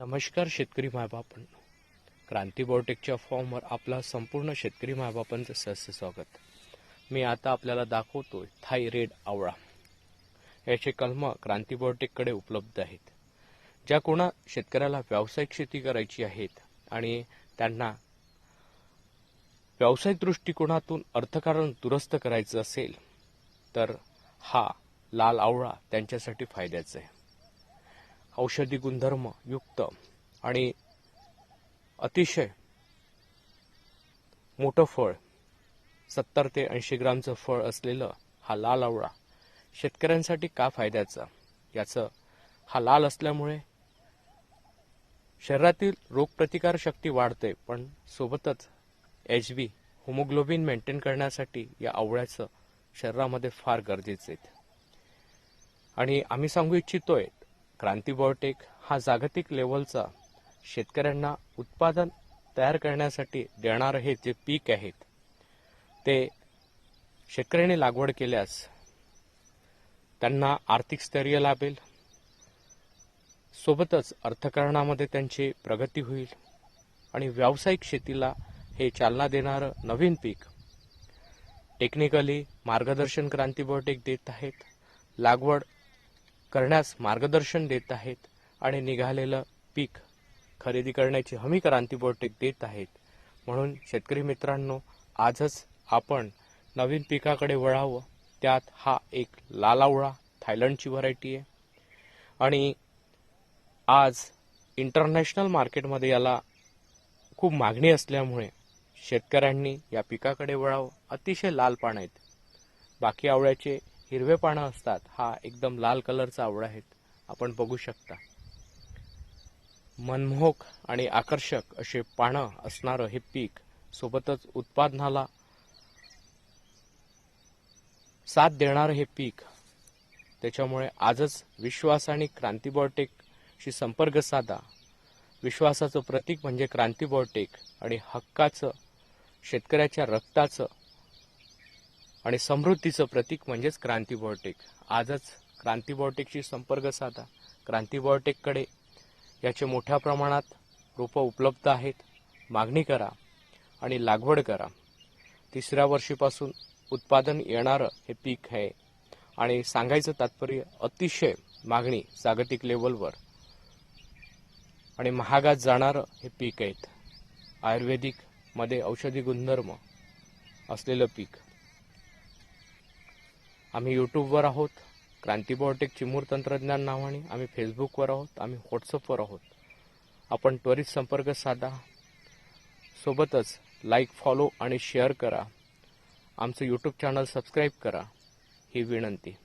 नमस्कार शेतकरी मायबापण क्रांती बायोटेकच्या फॉर्मवर आपला संपूर्ण शेतकरी मायबापांचं सहस्य स्वागत. मी आता आपल्याला दाखवतोय थाय रेड आवळा. याचे कलम क्रांती बायोटेककडे उपलब्ध आहेत. ज्या कोणा शेतकऱ्याला व्यावसायिक शेती करायची आहेत आणि त्यांना व्यावसायिक दृष्टिकोनातून अर्थकारण दुरुस्त करायचं असेल तर हा लाल आवळा त्यांच्यासाठी फायद्याचा आहे. औषधी गुणधर्म युक्त आणि अतिशय मोठं फळ सत्तर ते ऐंशी ग्रामचं फळ असलेलं हा लाल आवळा शेतकऱ्यांसाठी का फायद्याचा? याचं हा लाल असल्यामुळे शरीरातील रोगप्रतिकार शक्ती वाढते पण सोबतच एच बी होमोग्लोबिन मेंटेन करण्यासाठी या आवळ्याचं शरीरामध्ये फार गरजेचं आहे. आणि आम्ही सांगू इच्छितोय क्रांती बॉयटेक हा जागतिक लेवलचा शेतकऱ्यांना उत्पादन तयार करण्यासाठी देणारं हे जे पीक आहेत ते शेतकऱ्यांनी लागवड केल्यास त्यांना आर्थिक स्थैर्य लाभेल सोबतच अर्थकारणामध्ये त्यांची प्रगती होईल आणि व्यावसायिक शेतीला हे चालना देणारं नवीन पीक टेक्निकली मार्गदर्शन क्रांती बायोटेक देत आहेत. लागवड करण्यास मार्गदर्शन देत आहेत आणि निघालेलं पीक खरेदी करण्याची हमी क्रांती बायोटेक देत आहेत. म्हणून शेतकरी मित्रांनो आजच आपण नवीन पिकाकडे वळावं. त्यात हा एक लालावळा थायलंडची व्हरायटी आहे. आणि आज इंटरनॅशनल मार्केटमध्ये याला खूप मागणी असल्यामुळे शेतकऱ्यांनी या पिकाकडे वळावं. अतिशय लाल पानं आहेत. बाकी आवळ्याचे हिरवे पानं असतात. हा एकदम लाल कलरचा आवड आहेत आपण बघू शकता. मनमोहक आणि आकर्षक असे पानं असणारं हे पीक सोबतच उत्पादनाला साथ देणारं हे पीक. त्याच्यामुळे आजच विश्वास आणि क्रांती बायोटेकशी संपर्क साधा. विश्वासाचं प्रतीक म्हणजे क्रांती बायोटेक आणि हक्काचं शेतकऱ्याच्या रक्ताचं आणि समृद्धीचं प्रतीक म्हणजेच क्रांती बायोटेक आजच क्रांती बायोटेकशी संपर्क साधा. क्रांती बायोटेककडे याचे मोठ्या प्रमाणात रोपं उपलब्ध आहेत. मागणी करा आणि लागवड करा. तिसऱ्या वर्षीपासून उत्पादन येणारं हे पीक आहे. आणि सांगायचं तात्पर्य अतिशय मागणी जागतिक लेवलवर आणि महागात जाणारं हे पीक आहेत. आयुर्वेदिकमध्ये औषधी गुणधर्म असलेलं पीक. आम्ही यूट्यूबवर आहोत क्रांती बॉटेक चिमूर तंत्रज्ञान नावाने आम्ही फेसबुकवर आहोत आम्ही व्हॉट्सअपवर आहोत. आपण त्वरित संपर्क साधा. सोबतच लाईक फॉलो आणि शेअर करा. आमचं यूट्यूब चॅनल सबस्क्राईब करा. ही विनंती.